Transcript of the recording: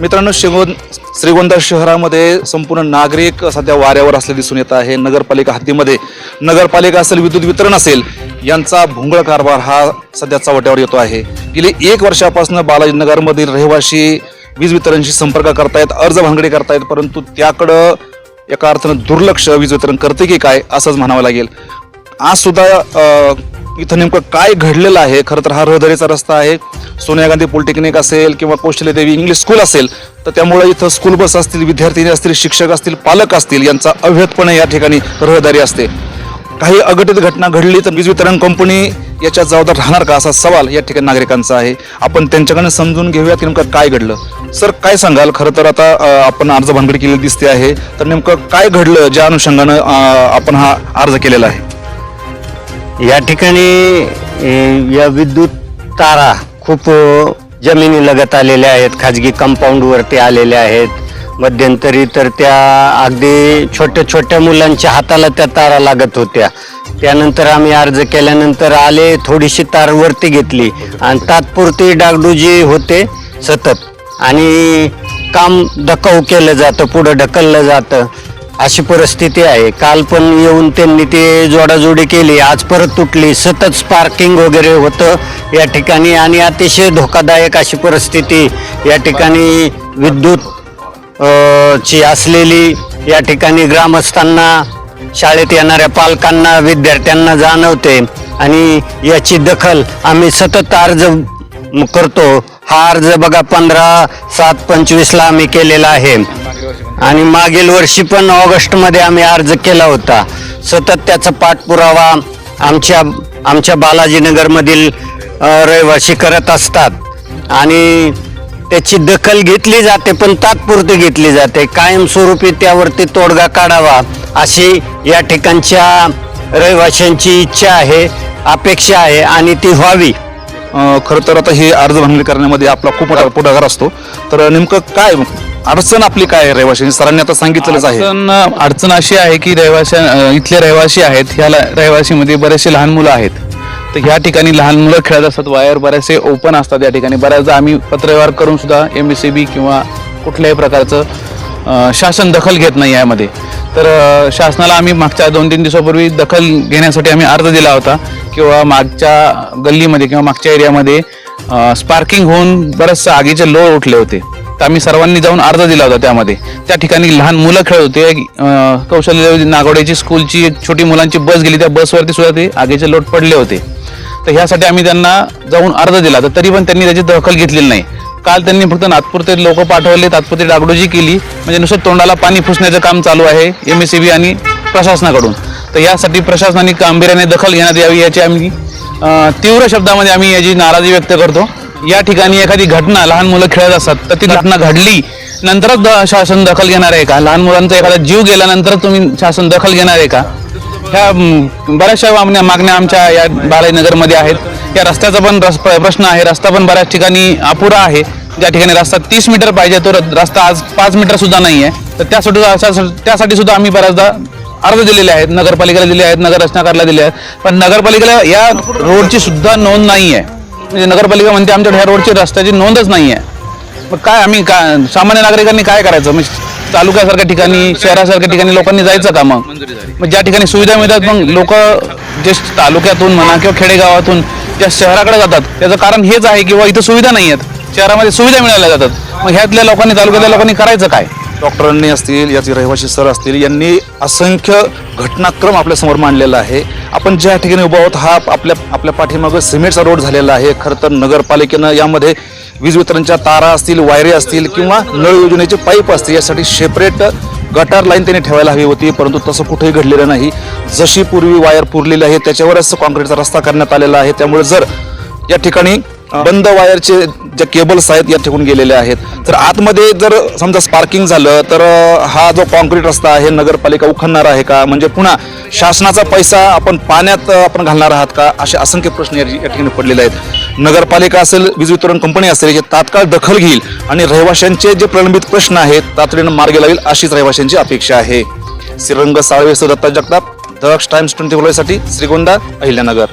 मित्रांनो श्रीगोंद श्रीगोंदा शहरामध्ये संपूर्ण नागरिक सध्या वाऱ्यावर असले दिसून येत आहे. नगरपालिका हद्दीमध्ये नगरपालिका असेल विद्युत वितरण असेल यांचा भोंगळ कारभार हा सध्या चवट्यावर येतो आहे. गेली एक वर्षापासून बालाजीनगरमधील रहिवाशी वीज वितरणशी संपर्क करतायत अर्ज भानगडी करतायत परंतु त्याकडं एका अर्थानं दुर्लक्ष वीज वितरण करते की काय असंच म्हणावं लागेल. आज सुद्धा इथं नेमकं काय घडलेलं आहे? खरं तर हा रहदारीचा रस्ता आहे. सोनिया गांधी पॉलिटेक्निक असेल किंवा कौशल्य देवी इंग्लिश स्कूल असेल तर त्यामुळे इथं स्कूल बस असतील विद्यार्थी असतील शिक्षक असतील पालक असतील यांचा अव्यतपणे या ठिकाणी रहदारी असते. काही अघटित घटना घडली तर वीज वितरण कंपनी याच्या जबाबदार राहणार का? असा सवाल या ठिकाणी नागरिकांचा आहे. आपण त्यांच्याकडनं समजून घेऊया की नेमकं काय घडलं. सर काय सांगाल? खरं तर आता आपण अर्ज भानगडी केलेली दिसते आहे. तर नेमकं काय घडलं? ज्या अनुषंगानं आपण हा अर्ज केलेला आहे. या ठिकाणी या विद्युत तारा खूप जमिनीलगत जमिनी लगत आलेल्या आहेत खाजगी कंपाऊंडवरती आलेल्या आहेत. मध्यंतरी तर त्या अगदी छोट्या छोट्या मुलांच्या हाताला त्या तारा लागत होत्या. त्यानंतर आम्ही अर्ज केल्यानंतर आले थोडीशी तार वरती घेतली. आणि तात्पुरती डागडुजी होते सतत. आणि काम धकाऊ केलं जातं पुढं ढकललं जातं. अशी परिस्थिती आहे. काल पण येऊन त्यांनी ते जोडाजोडी केली. आज परत तुटली. सतत स्पार्किंग वगैरे होतं या ठिकाणी आणि अतिशय धोकादायक अशी परिस्थिती या ठिकाणी विद्युत ची असलेली या ठिकाणी ग्रामस्थांना शाळेत येणाऱ्या पालकांना विद्यार्थ्यांना जाणवते. आणि याची दखल आम्ही सतत अर्ज करतो. हा अर्ज बघा पंधरा सात पंचवीसला आम्ही केलेला आहे. आणि मागील वर्षी पण ऑगस्टमध्ये आम्ही अर्ज केला होता. सतत त्याचा पाठपुरावा आमच्या आमच्या बालाजीनगरमधील रहिवासी करत असतात. आणि त्याची दखल घेतली जाते पण तात्पुरती घेतली जाते. कायमस्वरूपी त्यावरती तोडगा काढावा अशी या ठिकाणच्या रहिवाशांची इच्छा आहे अपेक्षा आहे आणि ती व्हावी. खरं तर आता हे अर्ज भानगडी करण्यामध्ये आपला खूप मोठा पुढाकार असतो. तर नेमकं काय अडचण आपली काय आहे रहिवाशी सरांनी आता सांगितलेलंच आहे. अडचण अडचण अशी आहे की रहिवाशी इथले रहिवाशी आहेत ह्या रहिवाशीमध्ये बरेचसे लहान मुलं आहेत. तर ह्या ठिकाणी लहान मुलं खेळत असतात वायर बरेचसे ओपन असतात या ठिकाणी. बऱ्याचदा आम्ही पत्रव्यवहार करून सुद्धा एम एस सी बी किंवा कुठल्याही प्रकारचं शासन दखल घेत नाही यामध्ये. तर शासनाला आम्ही मागच्या दोन तीन दिवसापूर्वी दखल घेण्यासाठी आम्ही अर्ज दिला होता. किंवा मागच्या गल्लीमध्ये किंवा मागच्या एरियामध्ये स्पार्किंग होऊन बरेचसे आगीचे लोळ उठले होते. तर आम्ही सर्वांनी जाऊन अर्ज दिला होता त्यामध्ये. त्या ठिकाणी लहान मुलं खेळत होते. कौशल्य नागोड्याची स्कूलची एक छोटी मुलांची बस गेली. त्या बसवरती सुद्धा ते आगीचे लोट पडले होते. तर ह्यासाठी आम्ही त्यांना जाऊन अर्ज दिला तर तरी पण त्यांनी त्याची दखल घेतलेली नाही. काल त्यांनी फक्त नागपूरचे लोक पाठवले. तात्पुरती डागडोजी केली. म्हणजे नुसतं तोंडाला पाणी फुसण्याचं काम चालू आहे. एम एस सी बी आणि प्रशासनाकडून. तर यासाठी प्रशासनाने गांभीर्याने दखल घेण्यात यावी याची आम्ही तीव्र शब्दामध्ये आम्ही याची नाराजी व्यक्त करतो. या ठिकाणी एखादी घटना लहान मुलं खेळत असतात तर ती घटना घडली नंतरच शासन दखल घेणार आहे का? लहान मुलांचा एखादा जीव गेल्यानंतर तुम्ही शासन दखल घेणार आहे का? ह्या बऱ्याचशा मागण्या मागण्या आमच्या या बालाजीनगरमध्ये आहेत. या रस्त्याचा पण रस- प्रश्न आहे. रस्ता पण बऱ्याच ठिकाणी अपुरा आहे. ज्या ठिकाणी रस्ता तीस मीटर पाहिजे तो रस्ता आज पाच मीटर सुद्धा नाही आहे तर त्यासाठी त्यासाठी सुद्धा आम्ही बऱ्याचदा अर्ज दिलेले आहेत नगरपालिकेला दिले आहेत नगर रचनाकारला दिले आहेत. पण नगरपालिकेला या रोडची सुद्धा नोंद नाही आहे म्हणजे नगरपालिका म्हणते आमच्याकडे ह्या रोडची रस्त्याची नोंदच नाही आहे मग काय आम्ही का सामान्य नागरिकांनी काय करायचं? म्हणजे तालुक्यासारख्या ठिकाणी शहरासारख्या ठिकाणी लोकांनी जायचं का मग? मग ज्या ठिकाणी सुविधा मिळतात मग लोक जे तालुक्यातून म्हणा किंवा खेडेगावातून ज्या शहराकडे जातात त्याचं कारण हेच आहे किंवा इथं सुविधा नाही आहेत शहरामध्ये सुविधा मिळाल्या जातात. मग ह्यातल्या लोकांनी तालुक्यातल्या लोकांनी करायचं काय? डॉक्टरांनी असतील याचे रहिवासी सर असतील यांनी असंख्य घटनाक्रम आपल्यासमोर मांडलेला आहे. आपण ज्या ठिकाणी उभा आहोत हा आपल्या आपल्या पाठीमागं सिमेंटचा रोड झालेला आहे. खरं तर नगरपालिकेनं यामध्ये वीज वितरणच्या तारा असतील वायरे असतील किंवा नळ योजनेचे पाईप असतील यासाठी सेपरेट गटार लाईन त्यांनी ठेवायला हवी होती परंतु तसं कुठेही घडलेलं नाही. जशी पूर्वी वायर पुरलेली आहे त्याच्यावरच कॉन्क्रीटचा रस्ता करण्यात आलेला आहे. त्यामुळे जर या ठिकाणी बंद वायरचे ज्या केबल्स आहेत या ठिकून गेलेले आहेत. तर आतमध्ये जर समजा स्पार्किंग झालं तर हा जो कॉन्क्रीट रस्ता आहे नगरपालिका उखलणार आहे का? म्हणजे पुन्हा शासनाचा पैसा आपण पाण्यात आपण घालणार आहात का? असे असंख्य प्रश्न या या ठिकाणी पडलेले आहेत. नगरपालिका असेल वीज वितरण कंपनी असेल याची तात्काळ दखल घेईल आणि रहिवाशांचे जे प्रलंबित प्रश्न आहेत तातडीनं मार्गी लावेल अशीच रहिवाशांची अपेक्षा आहे. श्रीरंग साळवे दत्ता जगताप दक्ष टाइम्स ट्वेंटी साठी श्रीगोंदा अहिल्यानगर.